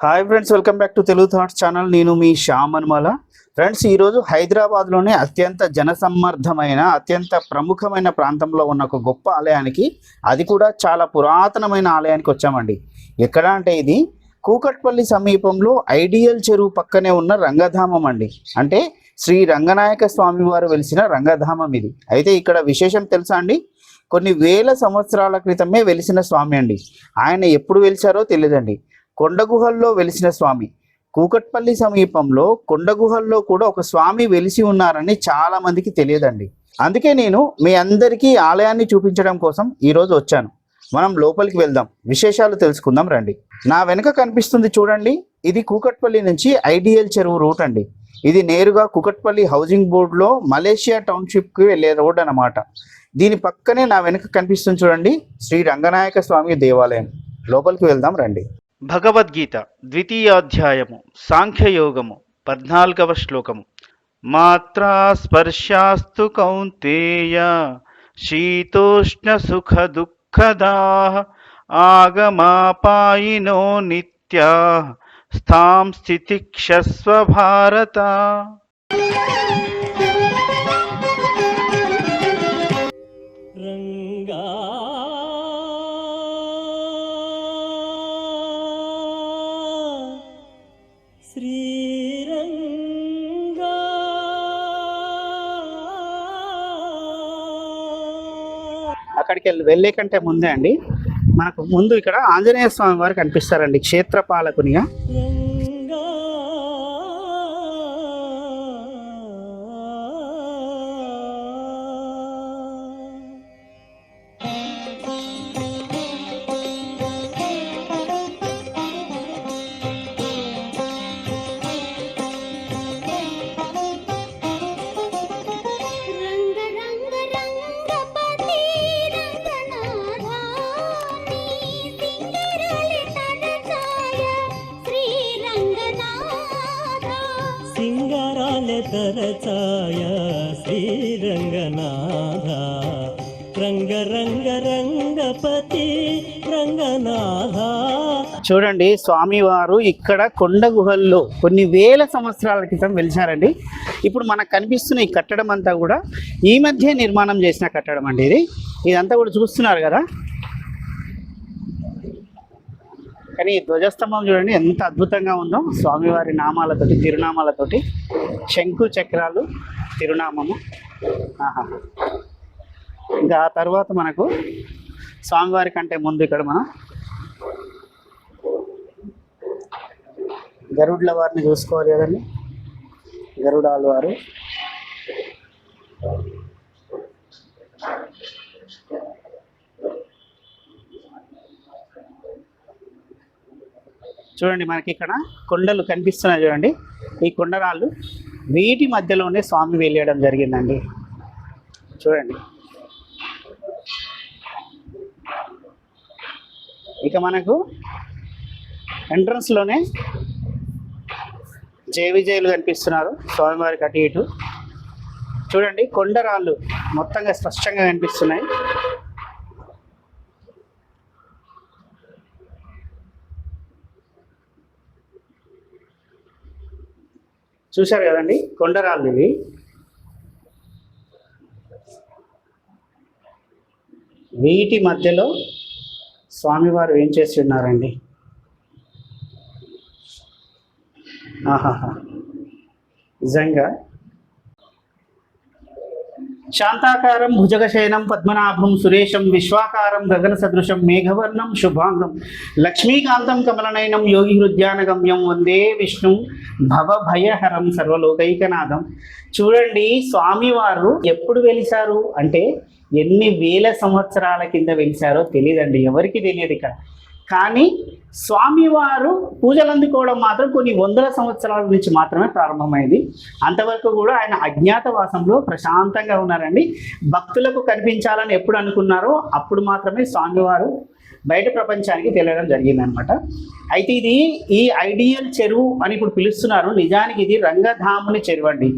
Hi friends welcome back to Telugu thoughts channel నేను మీ Shyam Anumula. Friends ఈరోజు హైదరాబాద్లోనే అత్యంత జనసమ్మర్ధమైన అత్యంత ప్రముఖమైన ప్రాంతంలో ఉన్న ఒక గొప్ప ఆలయానికి అది కూడా చాలా పురాతనమైన ఆలయానికి వచ్చామండి. ఎక్కడ అంటే ఇది? కూకట్పల్లి సమీపంలో ఐడియల్ చెరువు పక్కనే ఉన్న రంగధామం అండి. అంటే శ్రీ రంగనాయక స్వామి వారు వెలిసిన రంగధామం ఇది. అయితే ఇక్కడ విశేషం తెలుసా అండి? కొన్ని వేల సంవత్సరాల క్రితమే వెలిసిన స్వామి అండి. ఆయన ఎప్పుడు వెలిచారో తెలియదండి. కొండగుహల్లో వెలిసిన స్వామి. కూకట్పల్లి సమీపంలో కొండగుహల్లో కూడా ఒక స్వామి వెలిసి ఉన్నారని చాలా మందికి తెలియదండి. అందుకే నేను మీ అందరికీ ఆలయాన్ని చూపించడం కోసం ఈరోజు వచ్చాను. మనం లోపలికి వెళ్దాం. విశేషాలు తెలుసుకుందాం రండి. నా వెనుక కనిపిస్తుంది చూడండి. ఇది కూకట్పల్లి నుంచి ఐడియల్ చెరువు రూట్ అండి. ఇది నేరుగా కుకట్పల్లి హౌసింగ్ బోర్డులో మలేషియా టౌన్షిప్కి వెళ్ళే రోడ్ అన్నమాట. దీని పక్కనే నా వెనుక కనిపిస్తుంది చూడండి. శ్రీ రంగనాయక స్వామి దేవాలయం. లోపలికి వెళ్దాం రండి. భగవద్గీత ద్వితీయాధ్యాయము సాంఖ్యయోగము పద్నాలుగవ శ్లోకము. మాత్రా స్పర్శాస్తు కౌంతేయ శీతోష్ణ సుఖ దుఃఖదా ఆగమాపాయినో నిత్యా స్థాం స్థితిక్షస్వ భారత అక్కడికి వెళ్ళి వెళ్ళే కంటే ముందే అండి మనకు ముందు ఇక్కడ ఆంజనేయ స్వామి వారు కనిపిస్తారండి క్షేత్రపాలకునిగా. సింగారాలె ఛాయ శ్రీరంగనాథ. రంగ రంగ రంగపతి రంగనాథ. చూడండి స్వామివారు ఇక్కడ కొండ గుహల్లో కొన్ని వేల సంవత్సరాల క్రితం వెలిచారండి ఇప్పుడు మనకు కనిపిస్తున్న ఈ కట్టడం అంతా కూడా ఈ మధ్య నిర్మాణం చేసిన కట్టడం అండి ఇది. ఇదంతా కూడా చూస్తున్నారు కదా? కానీ ధ్వజస్తంభం చూడండి ఎంత అద్భుతంగా ఉందో. స్వామివారి నామాలతోటి తిరునామాలతోటి శంకు చక్రాలు తిరునామము. ఆహా. ఇంకా ఆ తర్వాత మనకు స్వామివారి కంటే ముందు ఇక్కడ మనం గరుడ్ల వారిని చూసుకోవాలి కదండి. గరుడాలు వారు. చూడండి మనకి ఇక్కడ కొండలు కనిపిస్తున్నాయి చూడండి. ఈ కొండరాళ్ళు వీటి మధ్యలోనే స్వామి వెళ్ళడం జరిగిందండి. చూడండి. ఇక మనకు ఎంట్రన్స్లోనే జయ కనిపిస్తున్నారు. స్వామివారికి అటు ఇటు. చూడండి కొండరాళ్ళు మొత్తంగా స్పష్టంగా కనిపిస్తున్నాయి. చూశారు కదండి? కొండరాళ్ళు ఇవి వీటి మధ్యలో స్వామివారు ఏం చేసి ఉన్నారండి ఆహాహా. నిజంగా శాంతాకారం భుజగశయనం పద్మనాభం సురేశం విశ్వాకారం గగన సదృశం మేఘవర్ణం శుభాంగం లక్ష్మీకాంతం కమలనయనం యోగి హృద్యానగమ్యం వందే విష్ణు భవభయహరం సర్వలోకైకనాథం. చూడండి స్వామివారు ఎప్పుడు వెలిశారు? అంటే ఎన్ని వేల సంవత్సరాల కింద వెలిశారో తెలియదండి ఎవరికి తెలియదు ఇక్కడ. కానీ స్వామివారు పూజలు అందుకోవడం మాత్రం కొన్ని వందల సంవత్సరాల నుంచి మాత్రమే ప్రారంభమైంది. అంతవరకు కూడా ఆయన అజ్ఞాతవాసంలో ప్రశాంతంగా ఉన్నారండి. భక్తులకు కనిపించాలని ఎప్పుడు అనుకున్నారో అప్పుడు మాత్రమే స్వామివారు బయట ప్రపంచానికి తెలియడం జరిగిందనమాట అయితే ఇది ఈ ఐడియల్ చెరువు అని ఇప్పుడు పిలుస్తున్నారు. నిజానికి ఇది రంగధాముని చెరువు అండి.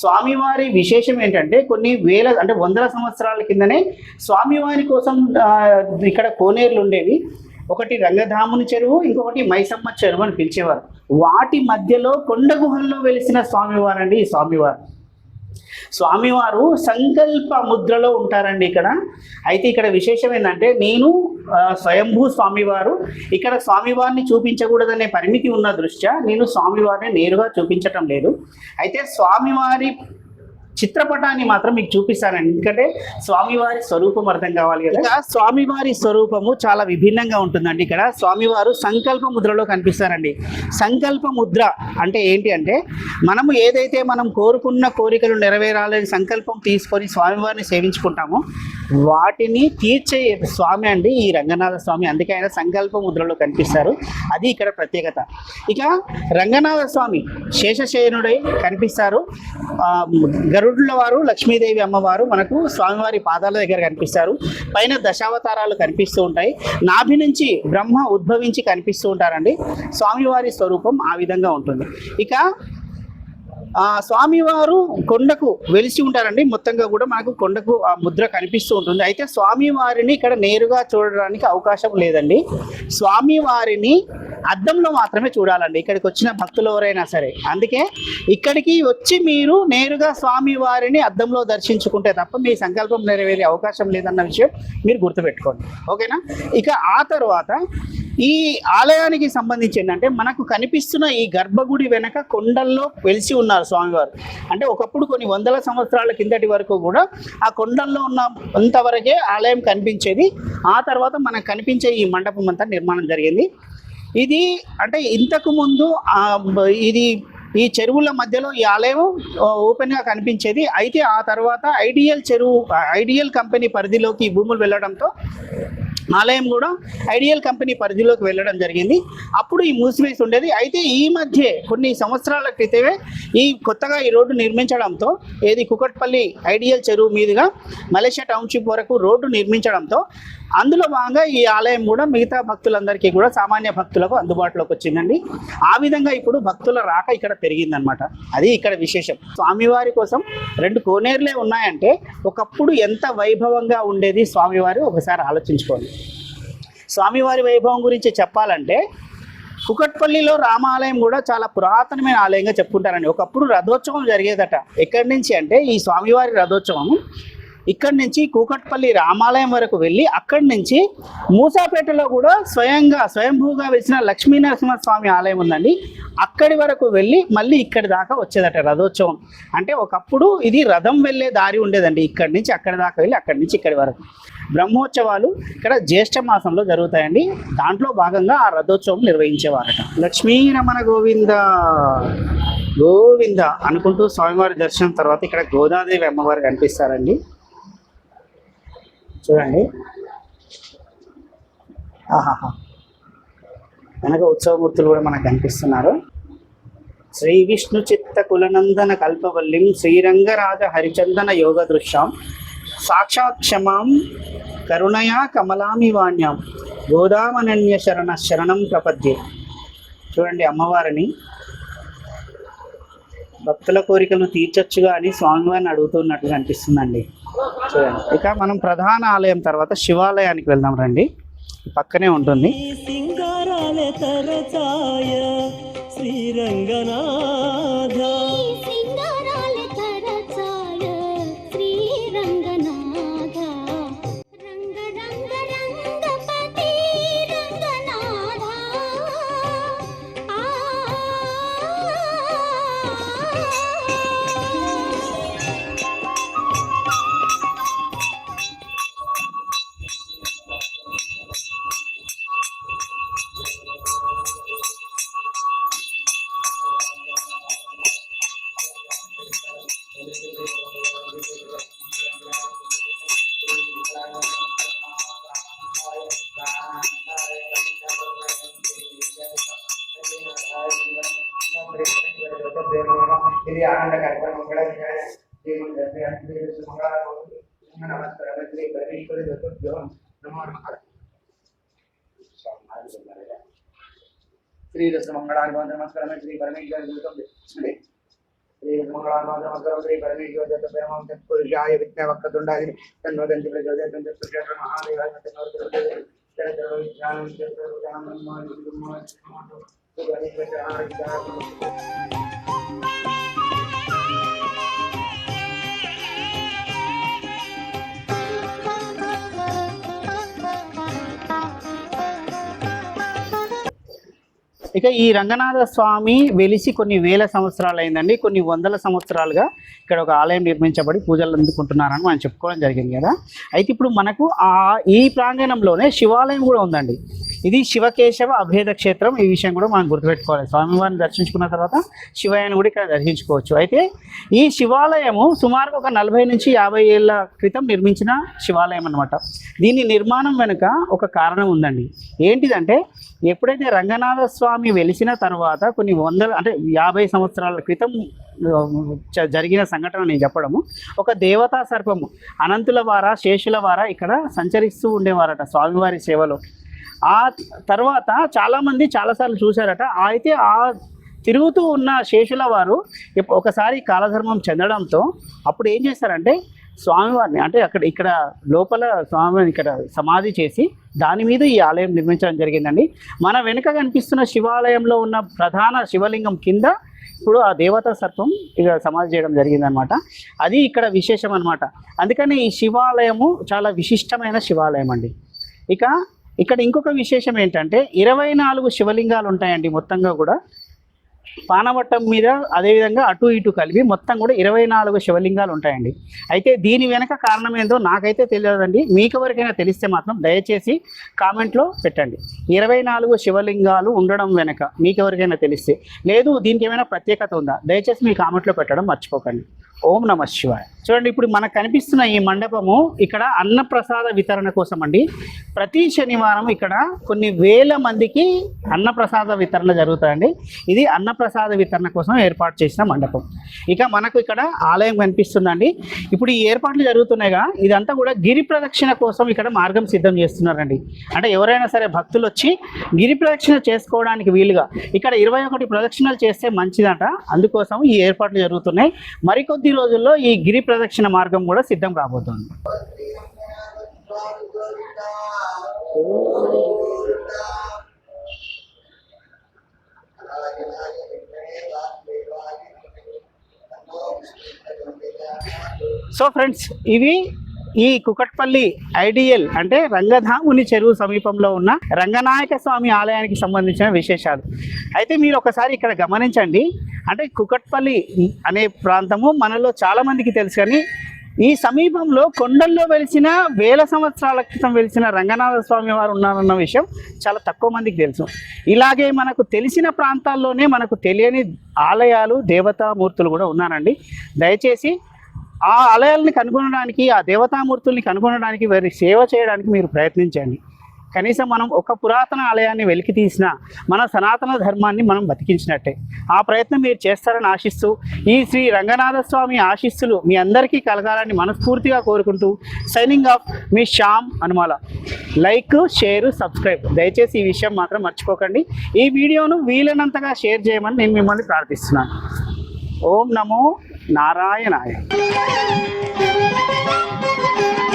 స్వామివారి విశేషం ఏంటంటే కొన్ని వేల అంటే వందల సంవత్సరాల కిందనే స్వామివారి కోసం ఇక్కడ కోనేరులు ఉండేవి. ఒకటి రంగధాముని చెరువు ఇంకొకటి మైసమ్మ చెరువు అని పిలిచేవారు. వాటి మధ్యలో కొండ గుహల్లో వెలిసిన స్వామివారండి ఈ స్వామివారు. స్వామివారు సంకల్ప ముద్రలో ఉంటారండి ఇక్కడ. అయితే ఇక్కడ విశేషం ఏంటంటే నేను స్వయంభూ స్వామివారు. ఇక్కడ స్వామివారిని చూపించకూడదనే పరిమితి ఉన్న దృష్ట్యా నేను స్వామివారిని నేరుగా చూపించటం లేదు. అయితే స్వామివారి చిత్రపటాన్ని మాత్రం మీకు చూపిస్తానండి. ఎందుకంటే స్వామివారి స్వరూపం అర్థం కావాలి కదా. స్వామివారి స్వరూపము చాలా విభిన్నంగా ఉంటుందండి ఇక్కడ. స్వామివారు సంకల్ప ముద్రలో కనిపిస్తారండి. సంకల్ప ముద్ర అంటే ఏంటి అంటే మనము ఏదైతే మనం కోరుకున్న కోరికలు నెరవేరాలని సంకల్పం తీసుకొని స్వామివారిని సేవించుకుంటామో వాటిని తీర్చే స్వామి అండి ఈ రంగనాథ స్వామి. అందుకే ఆయన సంకల్ప ముద్రలో కనిపిస్తారు. అది ఇక్కడ ప్రత్యేకత. ఇక రంగనాథ స్వామి శేషశయనుడై కనిపిస్తారు. గరు గరుడుల వారు లక్ష్మీదేవి అమ్మవారు మనకు స్వామివారి పాదాల దగ్గర కనిపిస్తారు. పైన దశావతారాలు కనిపిస్తూ ఉంటాయి. నాభి నుంచి బ్రహ్మ ఉద్భవించి కనిపిస్తూ ఉంటారండి. స్వామివారి స్వరూపం ఆ విధంగా ఉంటుంది. ఇక స్వామివారు కొండకు వెలిసి ఉంటారండి. మొత్తంగా కూడా మనకు కొండకు ఆ ముద్ర కనిపిస్తూ ఉంటుంది. అయితే స్వామివారిని ఇక్కడ నేరుగా చూడడానికి అవకాశం లేదండి. స్వామివారిని అద్దంలో మాత్రమే చూడాలండి. ఇక్కడికి వచ్చిన భక్తులు ఎవరైనా సరే. అందుకే ఇక్కడికి వచ్చి మీరు నేరుగా స్వామివారిని అద్దంలో దర్శించుకుంటే తప్ప మీ సంకల్పం నెరవేరే అవకాశం లేదన్న విషయం మీరు గుర్తుపెట్టుకోండి. ఓకేనా? ఇక ఆ తర్వాత ఈ ఆలయానికి సంబంధించి ఏంటంటే మనకు కనిపిస్తున్న ఈ గర్భగుడి వెనక కొండల్లో వెలిసి ఉన్నారు స్వామివారు. అంటే ఒకప్పుడు కొన్ని వందల సంవత్సరాల కిందటి వరకు కూడా ఆ కొండల్లో ఉన్న అంతవరకే ఆలయం కనిపించేది. ఆ తర్వాత మనకు కనిపించే ఈ మండపం అంతా నిర్మాణం జరిగింది. ఇది అంటే ఇంతకు ముందు ఇది ఈ చెరువుల మధ్యలో ఈ ఆలయం ఓపెన్గా కనిపించేది. అయితే ఆ తర్వాత ఐడియల్ చెరువు ఐడియల్ కంపెనీ పరిధిలోకి ఈ భూములు వెళ్ళడంతో ఆలయం కూడా ఐడియల్ కంపెనీ పరిధిలోకి వెళ్ళడం జరిగింది. అప్పుడు ఈ మూసివేసి ఉండేది. అయితే ఈ మధ్య కొన్ని సంవత్సరాల క్రితమే ఈ కొత్తగా ఈ రోడ్డు నిర్మించడంతో ఏది కుకట్పల్లి ఐడియల్ చెరువు మీదుగా మలేషియా టౌన్షిప్ వరకు రోడ్డు నిర్మించడంతో అందులో భాగంగా ఈ ఆలయం కూడా మిగతా భక్తులందరికీ కూడా సామాన్య భక్తులకు అందుబాటులోకి వచ్చిందండి. ఆ విధంగా ఇప్పుడు భక్తుల రాక ఇక్కడ పెరిగిందనమాట అది ఇక్కడ విశేషం. స్వామివారి కోసం రెండు కోనేరులే ఉన్నాయంటే ఒకప్పుడు ఎంత వైభవంగా ఉండేది స్వామివారి? ఒకసారి ఆలోచించుకోండి. స్వామివారి వైభవం గురించి చెప్పాలంటే కుకట్పల్లిలో రామాలయం కూడా చాలా పురాతనమైన ఆలయంగా చెప్పుకుంటారండి. ఒకప్పుడు రథోత్సవం జరిగేదట. ఎక్కడి నుంచి అంటే ఈ స్వామివారి రథోత్సవం ఇక్కడి నుంచి కూకట్పల్లి రామాలయం వరకు వెళ్ళి అక్కడి నుంచి మూసాపేటలో కూడా స్వయంగా స్వయంభూగా వెలిసిన లక్ష్మీ నరసింహస్వామి ఆలయం ఉందండి. అక్కడి వరకు వెళ్ళి మళ్ళీ ఇక్కడి దాకా వచ్చేదట రథోత్సవం. అంటే ఒకప్పుడు ఇది రథం వెళ్ళే దారి ఉండేదండి. ఇక్కడి నుంచి అక్కడి దాకా వెళ్ళి అక్కడి నుంచి ఇక్కడి వరకు. బ్రహ్మోత్సవాలు ఇక్కడ జ్యేష్ఠ మాసంలో జరుగుతాయండి. దాంట్లో భాగంగా ఆ రథోత్సవం నిర్వహించేవారట. లక్ష్మీ రమణ గోవింద గోవింద అనుకుంటూ స్వామివారి దర్శనం తర్వాత ఇక్కడ గోదాదేవి అమ్మవారు కనిపిస్తారండి. చూడండి. ఆహాహా. వెనక ఉత్సవమూర్తులు కూడా మనకు కనిపిస్తున్నారు. శ్రీ విష్ణు చిత్త కులనందన కల్పవల్లిం శ్రీరంగరాజ హరిచందన యోగ దృశ్యం సాక్షాత్ క్షమాం కరుణయా కమలామి వాణ్యాం గోదామనన్య శరణ శరణం ప్రపద్యే. చూడండి అమ్మవారిని. భక్తుల కోరికలను తీర్చొచ్చుగా అని స్వామివారిని అడుగుతున్నట్టుగా అనిపిస్తుందండి. చూడండి. ఇక మనం ప్రధాన ఆలయం తర్వాత శివాలయానికి వెళ్దాం రండి. పక్కనే ఉంటుంది. శ్రీరంగనా ఇది ఆనంద కార్యక్రమం కూడా నమస్కారం శ్రీ పరమేశ్వరి నమో నమః శ్రీ రస మంగళానుభవం నమస్కారం శ్రీ పరమేశ్వరి శ్రీ మంగళానుభవం నమస్కారం శ్రీ పరమేశ్వరి దత్త పరమం ఇక ఈ రంగనాథ స్వామి వెలిసి కొన్ని వేల సంవత్సరాలు అయిందండి. కొన్ని వందల సంవత్సరాలుగా ఇక్కడ ఒక ఆలయం నిర్మించబడి పూజలు అందుకుంటున్నారని మనం చెప్పుకోవడం జరిగింది కదా. అయితే ఇప్పుడు మనకు ఆ ఈ ప్రాంగణంలోనే శివాలయం కూడా ఉందండి. ఇది శివకేశవ అభేద క్షేత్రం. ఈ విషయం కూడా మనం గుర్తుపెట్టుకోవాలి. స్వామివారిని దర్శించుకున్న తర్వాత శివయ్యను కూడా ఇక్కడ దర్శించుకోవచ్చు. అయితే ఈ శివాలయము సుమారు ఒక నలభై నుంచి యాభై ఏళ్ళ క్రితం నిర్మించిన శివాలయం అన్నమాట. దీని నిర్మాణం వెనుక ఒక కారణం ఉందండి. ఏంటిదంటే ఎప్పుడైతే రంగనాథ స్వామి వెలిసిన తర్వాత కొన్ని వందల అంటే యాభై సంవత్సరాల క్రితం జరిగిన సంఘటన నేను చెప్పడము. ఒక దేవతా సర్పము అనంతుల వార శేషుల వార ఇక్కడ సంచరిస్తూ ఉండేవారట స్వామివారి సేవలో. ఆ తర్వాత చాలామంది చాలాసార్లు చూశారట. అయితే ఆ తిరుగుతూ ఉన్న శేషుల వారు ఒకసారి కాలధర్మం చెందడంతో అప్పుడు ఏం చేశారంటే స్వామివారిని అంటే అక్కడ ఇక్కడ లోపల స్వామివారిని ఇక్కడ సమాధి చేసి దాని మీద ఈ ఆలయం నిర్మించడం జరిగిందండి. మన వెనుక కనిపిస్తున్న శివాలయంలో ఉన్న ప్రధాన శివలింగం కింద ఇప్పుడు ఆ దేవతా సర్పం ఇక సమాధి చేయడం జరిగిందనమాట అది ఇక్కడ విశేషం అనమాట అందుకని ఈ శివాలయము చాలా విశిష్టమైన శివాలయం అండి. ఇక ఇక్కడ ఇంకొక విశేషం ఏంటంటే ఇరవై నాలుగు శివలింగాలు ఉంటాయండి మొత్తంగా కూడా. పానవట్టం మీద అదేవిధంగా అటు ఇటు కలిపి మొత్తం కూడా ఇరవై నాలుగు శివలింగాలు ఉంటాయండి. అయితే దీని వెనక కారణం ఏందో నాకైతే తెలియదండి. మీకు ఎవరికైనా తెలిస్తే మాత్రం దయచేసి కామెంట్లో పెట్టండి. ఇరవై నాలుగు శివలింగాలు ఉండడం వెనక మీకు ఎవరికైనా తెలిస్తే. లేదు దీనికి ఏమైనా ప్రత్యేకత ఉందా? దయచేసి మీ కామెంట్లో పెట్టడం మర్చిపోకండి. ఓం నమ శివాయ. చూడండి ఇప్పుడు మనకు కనిపిస్తున్న ఈ మండపము ఇక్కడ అన్నప్రసాద వితరణ కోసం అండి ప్రతి శనివారం ఇక్కడ కొన్ని వేల మందికి అన్నప్రసాద వితరణ జరుగుతుందండి. ఇది అన్నప్రసాద వితరణ కోసం ఏర్పాటు చేసిన మండపం. ఇక మనకు ఇక్కడ ఆలయం కనిపిస్తుందండి. ఇప్పుడు ఈ ఏర్పాట్లు జరుగుతున్నాయిగా ఇదంతా కూడా గిరి ప్రదక్షిణ కోసం ఇక్కడ మార్గం సిద్ధం చేస్తున్నారండి. అంటే ఎవరైనా సరే భక్తులు వచ్చి గిరి ప్రదక్షిణ చేసుకోవడానికి వీలుగా ఇక్కడ ఇరవై ఒకటి ప్రదక్షిణలు చేస్తే మంచిదంట. అందుకోసం ఈ ఏర్పాట్లు జరుగుతున్నాయి. మరికొద్ది రోజుల్లో ఈ గిరి ప్రదక్షిణ మార్గం కూడా సిద్ధం కాబోతోంది. సో ఫ్రెండ్స్ ఇవి ఈ కుకట్పల్లి ఐడియల్ అంటే రంగధాముని చెరువు సమీపంలో ఉన్న రంగనాయక స్వామి ఆలయానికి సంబంధించిన విశేషాలు. అయితే మీరు ఒకసారి ఇక్కడ గమనించండి. అంటే కుకట్పల్లి అనే ప్రాంతము మనలో చాలా మందికి తెలుసు కానీ ఈ సమీపంలో కొండల్లో వెలిసిన వేల సంవత్సరాల క్రితం వెలిసిన రంగనాథ స్వామి వారు ఉన్నారన్న విషయం చాలా తక్కువ మందికి తెలుసు. ఇలాగే మనకు తెలిసిన ప్రాంతాల్లోనే మనకు తెలియని ఆలయాలు దేవతామూర్తులు కూడా ఉన్నారండి. దయచేసి ఆ ఆలయాల్ని కనుగొనడానికి ఆ దేవతామూర్తుల్ని కనుగొనడానికి వారి సేవ చేయడానికి మీరు ప్రయత్నించండి. కనీసం మనం ఒక పురాతన ఆలయాన్ని వెలికి తీసిన మన సనాతన ధర్మాన్ని మనం బతికించినట్టే. ఆ ప్రయత్నం మీరు చేస్తారని ఆశిస్తూ ఈ శ్రీ రంగనాథ స్వామి ఆశీస్సులు మీ అందరికీ కలగాలని మనస్ఫూర్తిగా కోరుకుంటూ సైనింగ్ ఆఫ్ మీ Shyam Anumala. Like share subscribe దయచేసి ఈ విషయం మాత్రం మర్చిపోకండి. ఈ వీడియోను వీలైనంతగా షేర్ చేయమని నేను మిమ్మల్ని ప్రార్థిస్తున్నాను. ఓం నమో నారాయణాయ Thank you.